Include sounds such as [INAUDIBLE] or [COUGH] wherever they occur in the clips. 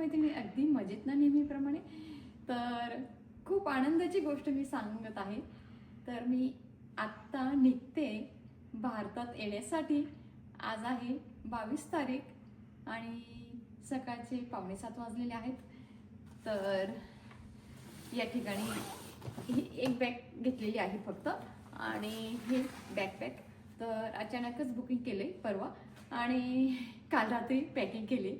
मैत्रिणी अगदी मजेत ना नेहमीप्रमाणे. तर खूप आनंदाची गोष्ट मी सांगत आहे. तर मी आत्ता निघते भारतात येण्यासाठी. आज आहे बावीस तारीख आणि सकाळचे पावणे सात वाजलेले आहेत. तर या ठिकाणी ही एक बॅग घेतलेली आहे फक्त आणि हे बॅकपॅक तर अचानकच बुकिंग केले परवा आणि काल रात्री पॅकिंग केली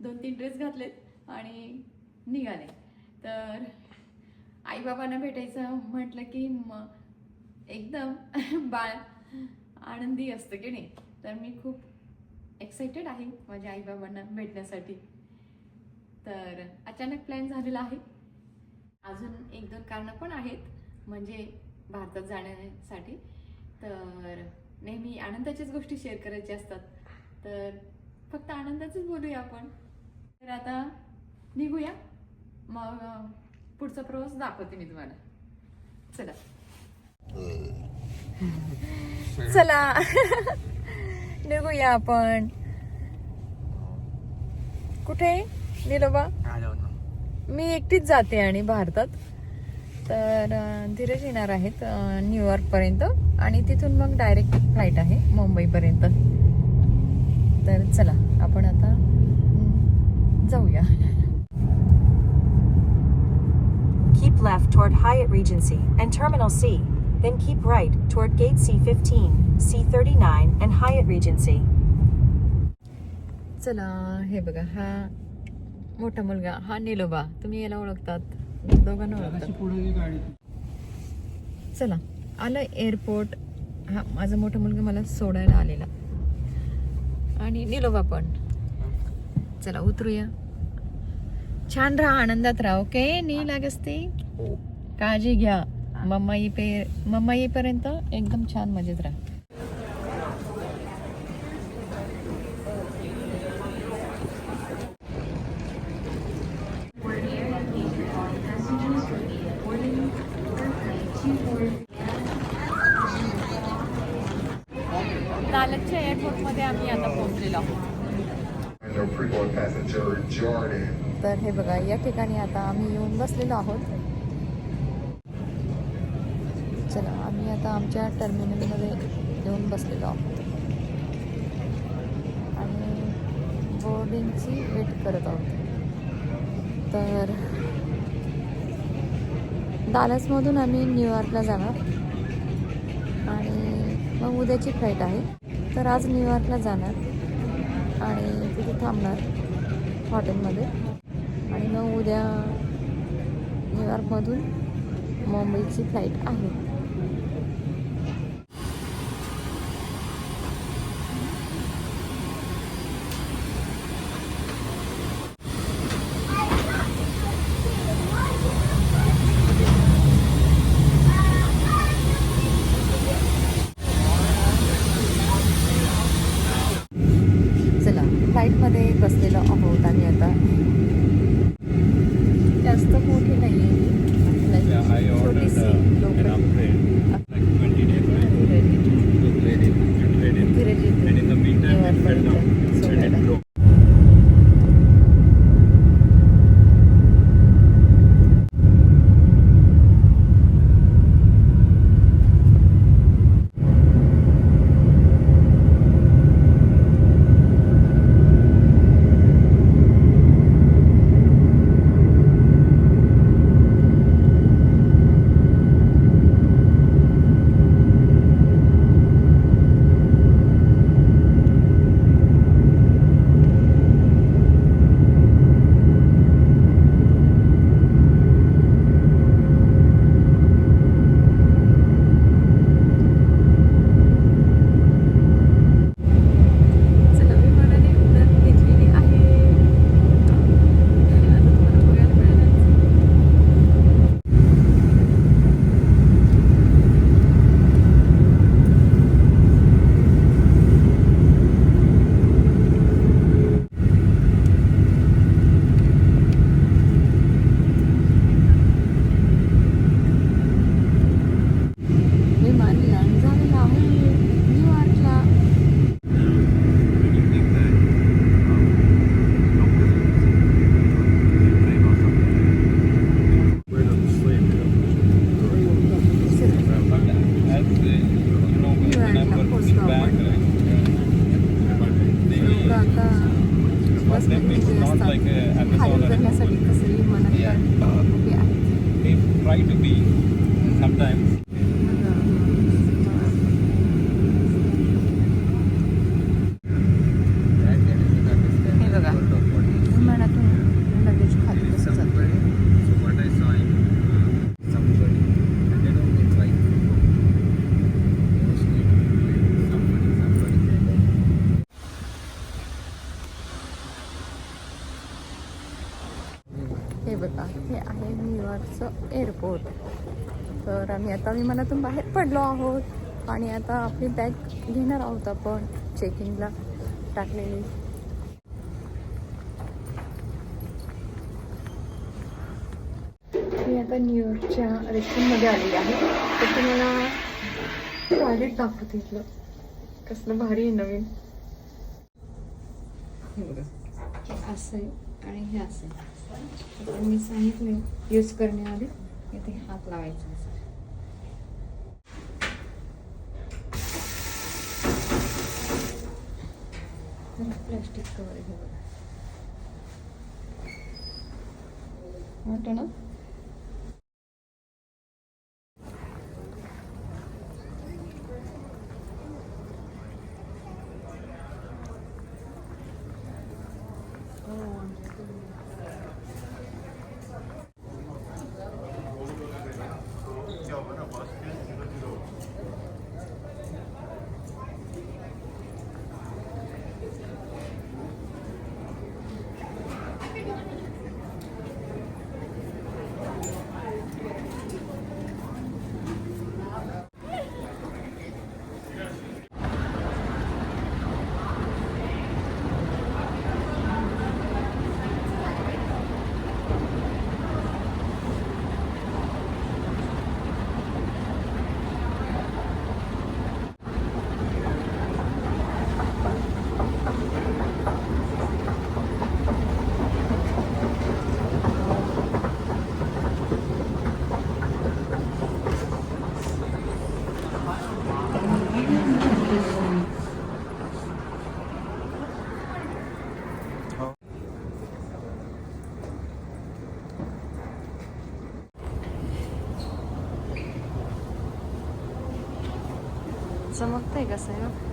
दोन तीन ड्रेस घातलेत. आणि निघाले. तर आईबाबांना भेटायचं म्हटलं की म एकदम [LAUGHS] बाळ आनंदी असतं की नाही? तर मी खूप एक्साइटेड आहे माझ्या आईबाबांना भेटण्यासाठी. तर अचानक प्लॅन झालेला आहे. अजून एक दोन कारणं पण आहेत म्हणजे भारतात जाण्यासाठी. तर नेहमी आनंदाच्याच गोष्टी शेअर करायच्या असतात. तर फक्त आनंदाचंच बोलूया आपण. तर आता निघूया. मग पुढचा प्रवास दाखवते मी तुम्हाला. चला. चला. निघूया आपण. कुठे निलोबा मी एकटीच जाते आणि भारतात. तर धीरज येणार आहेत न्यूयॉर्क न्यूयॉर्कपर्यंत आणि तिथून मग डायरेक्ट फ्लाईट आहे मुंबईपर्यंत तर चला आपण आता जाऊया. Keep left toward Hyatt Regency and Terminal C, then keep right toward Gate C15, C39, and Hyatt Regency. चला हे बघा हा मोठा मुलगा हा निलोबा तुम्ही याला ओळखतात दोघांना ओळखतात चला आलं एअरपोर्ट हा माझा मोठा मुलगा मला सोडायला आलेला आणि निलोबा पण चला उतरूया छान राहा आनंदात राहा ओके नी लागस्ती काळजी घ्या. मम्मा पे मम्मा येईपर्यंत एकदम छान मजेत राहा. दालतच्या एअरपोर्टमध्ये आम्ही आता पोहोचलेलो आहोत. तर हे बघा या ठिकाणी आता आम्ही येऊन बसलेलो आहोत. चला आम्ही आता आमच्या टर्मिनलमध्ये येऊन बसलेलो आहोत. आणि बोर्डिंगची वेट करत आहोत. तर दालसमधून आम्ही न्यूयॉर्कला जाणार. आणि मग उद्याची फ्लाईट आहे. तर आज न्यूयॉर्कला जाणार. आणि तिथे थांबणार हॉटेलमध्ये आणि मग उद्या न्यूयॉर्कमधून मुंबईची फ्लाईट आहे. Amazon खाली or उतरण्यासाठी कसं विमानात Yeah. पण तर आम्ही विमानातून बाहेर पडलो आहोत आणि आता आपली बॅग घेणार आहोत आपण. चेकिंगला टाकलेली. मी आता न्यूयॉर्कच्या रेस्टॉरंटमध्ये आलेली आहे. तर तुम्हाला टॉयलेट दाखवते इथलं. कसलं भारी आहे नवीन. हे बघा. असं आहे आणि हे असं आहे. मी सांगितलं यूज करण्याआधी इथे हात लावायचा असं. तर प्लॅस्टिक कवर आहे हे वाटतं ना? चमकतंय कसं आहे त्याच्यात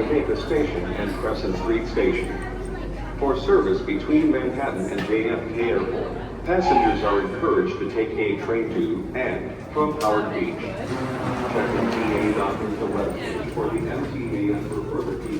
Jamaica Station and Crescent Street Station. For service between Manhattan and JFK Airport, passengers are encouraged to take a train to and from Howard Beach. Check MTA.com the webpage for the MTA and for further details.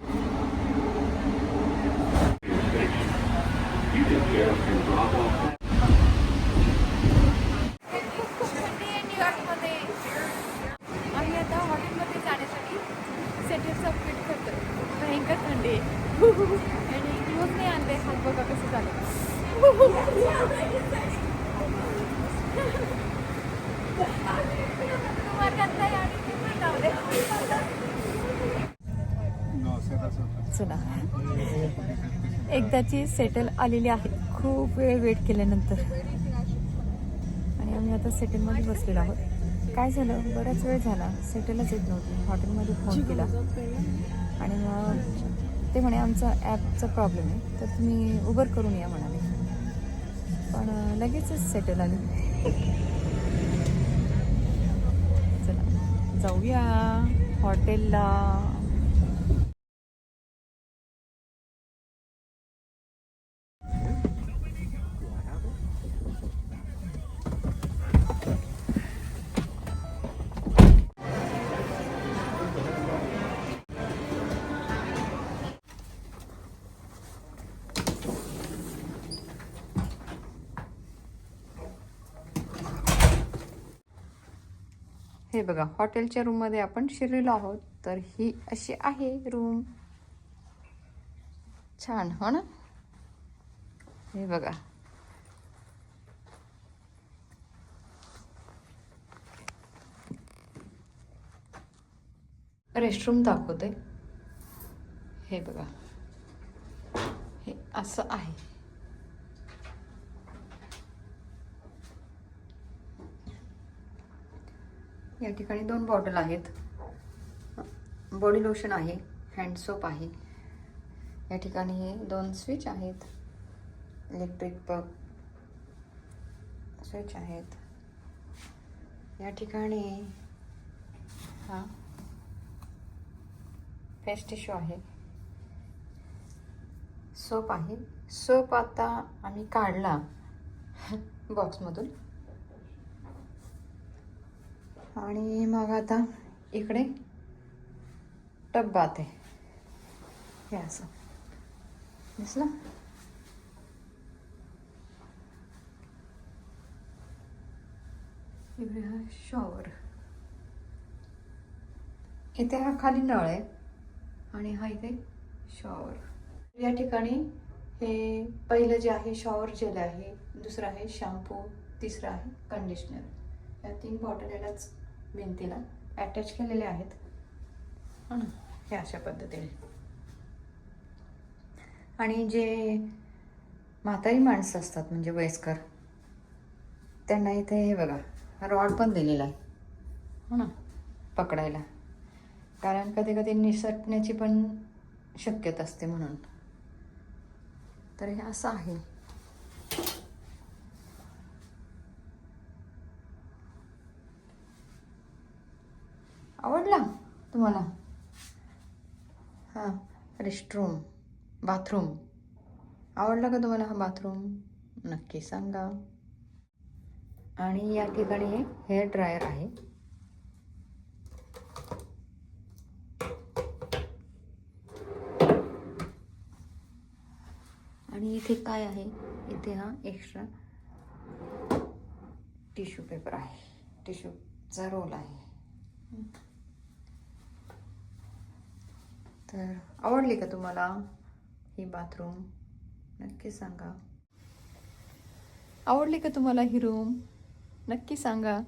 चला. एकदाची settle आलेली आहे. खूप वेळ weight केल्यानंतर. आणि आम्ही आता सेटलमध्ये बसलेलो आहोत. काय झालं? बराच वेळ झाला. सेटलच येत नव्हती. हॉटेलमध्ये फोन केला. आणि मग ते म्हणे आमचा ॲपचा प्रॉब्लेम आहे. तर तुम्ही उबर करून या म्हणाले. पण लगेचच सेटल आले. चला. जाऊया. हॉटेलला हे बघा हॉटेलच्या रूममध्ये आपण शिरलेलो आहोत. तर ही अशी आहे रूम. छान हो ना? हे बघा. रेस्टरूम दाखवते हे बघा. हे असं आहे. या ठिकाणी दोन बॉटल आहेत. बॉडी लोशन आहे हँड सोप आहे. या ठिकाणी हे दोन स्विच आहेत. इलेक्ट्रिक बल्ब स्विच आहेत. या ठिकाणी हा फेस टिश्यू आहे. सोप आहे. सोप आता आम्ही काढला [LAUGHS] बॉक्समधून आणि मग आता इकडे टब्बात आहे. हे असं. दिसलं? इकडे हा शॉवर इथे हा खाली नळ आहे आणि हा इथे शॉवर या ठिकाणी हे पहिलं जे आहे शॉवर जेल आहे दुसरं आहे शॅम्पू तिसरं आहे कंडिशनर या तीन बॉटल यालाच भिंतीला अटॅच केलेले आहेत. हो ना हे अशा पद्धतीने. आणि जे म्हातारी माणसं असतात म्हणजे वयस्कर त्यांना इथे हे बघा रॉड पण दिलेला आहे. हो ना पकडायला. कारण कधी कधी निसटण्याची पण शक्यता असते म्हणून. तर हे असं आहे. आवडला तुम्हाला? हां रेस्टरूम बाथरूम आवडला का तुम्हाला हा बाथरूम नक्की सांगा. आणि या ठिकाणी हेअर ड्रायर आहे. आणि इथे काय आहे? इथे हा एक्स्ट्रा टिश्यू पेपर आहे. टिश्यूचा रोल आहे. तर आवडली का तुम्हाला ही बाथरूम? नक्की सांगा. आवडली का तुम्हाला ही रूम नक्की सांगा.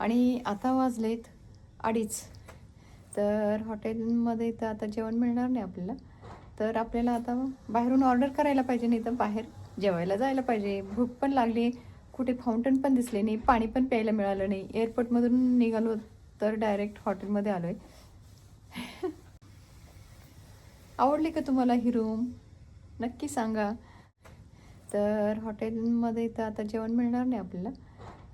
आणि आता वाजलेत अडीच. तर हॉटेलमध्ये तर आता जेवण मिळणार नाही आपल्याला. तर आपल्याला आता बाहेरून ऑर्डर करायला पाहिजे नाही तर बाहेर जेवायला जायला पाहिजे. भूक पण लागली कुठे फाउंटन पण दिसले नाही पाणी पण प्यायला मिळालं नाही. एअरपोर्टमधून निघालो तर डायरेक्ट हॉटेलमध्ये आलो आहे आवडली का तुम्हाला ही रूम नक्की सांगा. तर हॉटेलमध्ये तर आता जेवण मिळणार नाही आपल्याला.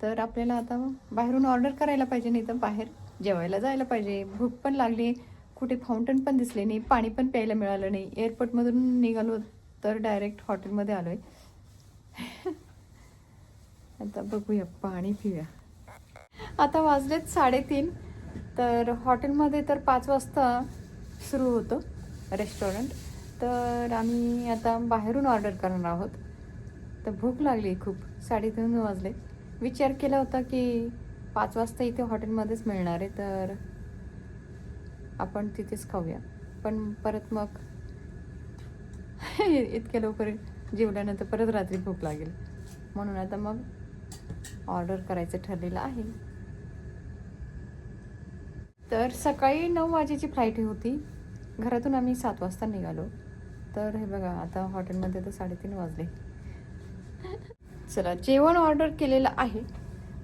तर आपल्याला आता बाहेरून ऑर्डर करायला पाहिजे नाही तर बाहेर जेवायला जायला पाहिजे. भूक पण लागली कुठे फाउंटन पण दिसले नाही पाणी पण प्यायला मिळालं नाही. एअरपोर्टमधून निघालो तर डायरेक्ट हॉटेलमध्ये आलो आहे [LAUGHS] आता बघूया पाणी पिऊया. आता वाजलेत साडेतीन. तर हॉटेलमध्ये तर पाच वाजता सुरू होतं. रेस्टॉरंट. तर आम्ही आता बाहेरून ऑर्डर करणार आहोत. तर भूक लागली खूप साडेतीन वाजले. विचार केला होता की पाच वाजता इथे हॉटेलमध्येच मिळणार आहे तर आपण तिथेच खाऊया. पण परत मग [LAUGHS] इतक्या लवकर जेवल्यानंतर परत रात्री भूक लागेल. म्हणून आता मग ऑर्डर करायचं ठरलेलं आहे. तर सकाळी नऊ वाजेची फ्लाईट होती. घरातून आम्ही सात वाजता निघालो. तर हे बघा आता हॉटेलमध्ये तर साडेतीन वाजले. चला जेवण ऑर्डर केलेलं आहे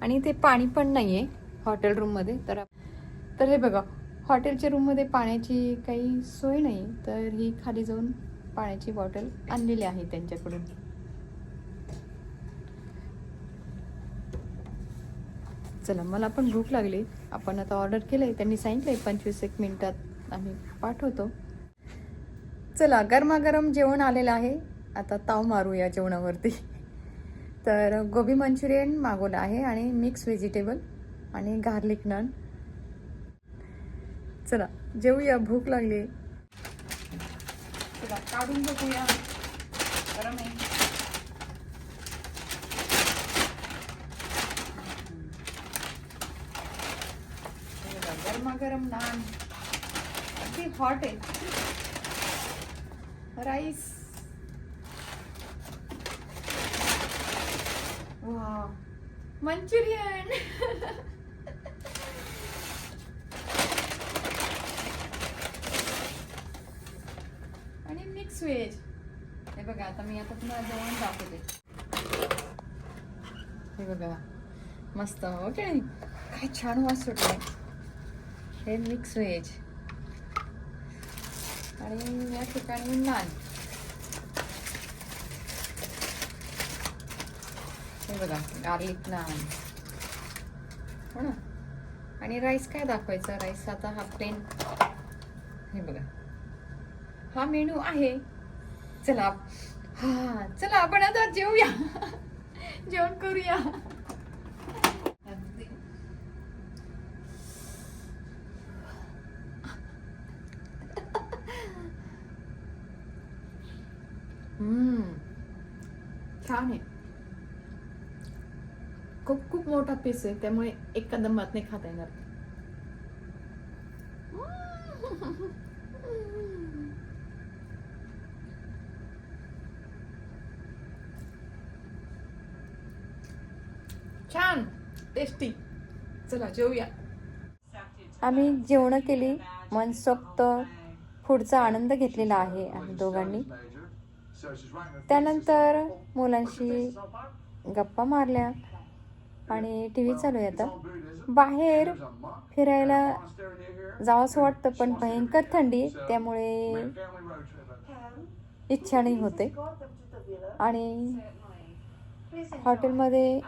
आणि ते पाणी पण नाही आहे हॉटेल रूममध्ये. तर तर हे बघा हॉटेलच्या रूममध्ये पाण्याची काही सोय नाही. तर ही खाली जाऊन पाण्याची बॉटल आणलेली आहे त्यांच्याकडून. चला मला पण भूक लागली. आपण आता ऑर्डर केलं आहे त्यांनी सांगितलं आहे पंचवीस एक मिनटात आम्ही पाठवतो. चला गरमागरम जेवण आलेलं आहे. आता ताव मारू या जेवणावरती. तर गोबी मंचुरियन मागवलं आहे आणि मिक्स व्हेजिटेबल आणि गार्लिक नान. चला जेवूया भूक लागली चला काढून बघूया. गरम आहे. गरमागरम नान. किती हॉट आहे. राईस वा मंचुरियन आणि मिक्स व्हेज हे बघा आता मी आता तुम्हाला जेवण दाखवते. हे बघा मस्त हो ओके काय छान वास सुटलाय. हे मिक्स व्हेज आणि या ठिकाणी नान. हे बघा गार्लिक नान. हो ना? आणि राईस काय दाखवायचा? राईस आता हा प्लेन हे बघा. हा मेनू आहे. चला. हा चला आपण आता जेवूया. [LAUGHS] जेवण करूया अगदी. हम्म छान आहे खूप खूप मोठा पीस आहे त्यामुळे एक कदमात नाही खाता येणार छान टेस्टी चला जेवूया आम्ही जेवण केली मनसोक्त फूडचा आनंद घेतलेला आहे आम्ही दोघांनी. त्यानंतर मुलांशी गप्पा मारल्या आणि टी व्ही चालू आहे आता. बाहेर फिरायला जावंसं वाटतं पण भयंकर थंडी त्यामुळे इच्छा नाही होते. आणि हॉटेलमध्ये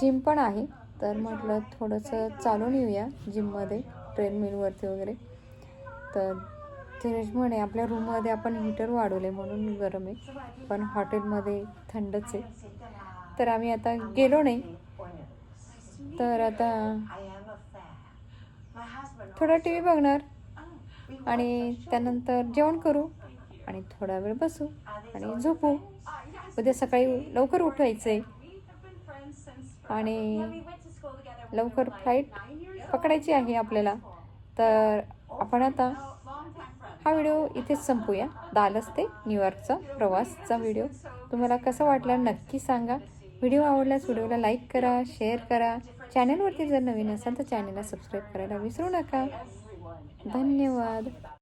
जिम पण आहे तर म्हटलं थोडंसं चालून येऊया जिममध्ये ट्रेडमिलवरती वगैरे. तर सुरेश म्हणे आपल्या रूममध्ये आपण हीटर वाढवले म्हणून गरम आहे. पण हॉटेलमध्ये थंडच आहे. तर आम्ही आता गेलो नाही. तर आता थोडा टी व्ही बघणार आणि त्यानंतर जेवण करू आणि थोडा वेळ बसू आणि झोपू. उद्या सकाळी लवकर उठवायचं आहे आणि लवकर फ्लाईट पकडायची आहे आपल्याला. तर आपण आता हा व्हिडिओ इथेच संपूया. दालस ते न्यूयॉर्कचा प्रवासचा व्हिडिओ. तुम्हाला कसा वाटला नक्की सांगा. व्हिडिओ आवडल्यास व्हिडिओला लाईक करा शेअर करा. चॅनलवरती जर नवीन असाल तर चॅनलला सबस्क्राईब करायला विसरू नका. धन्यवाद.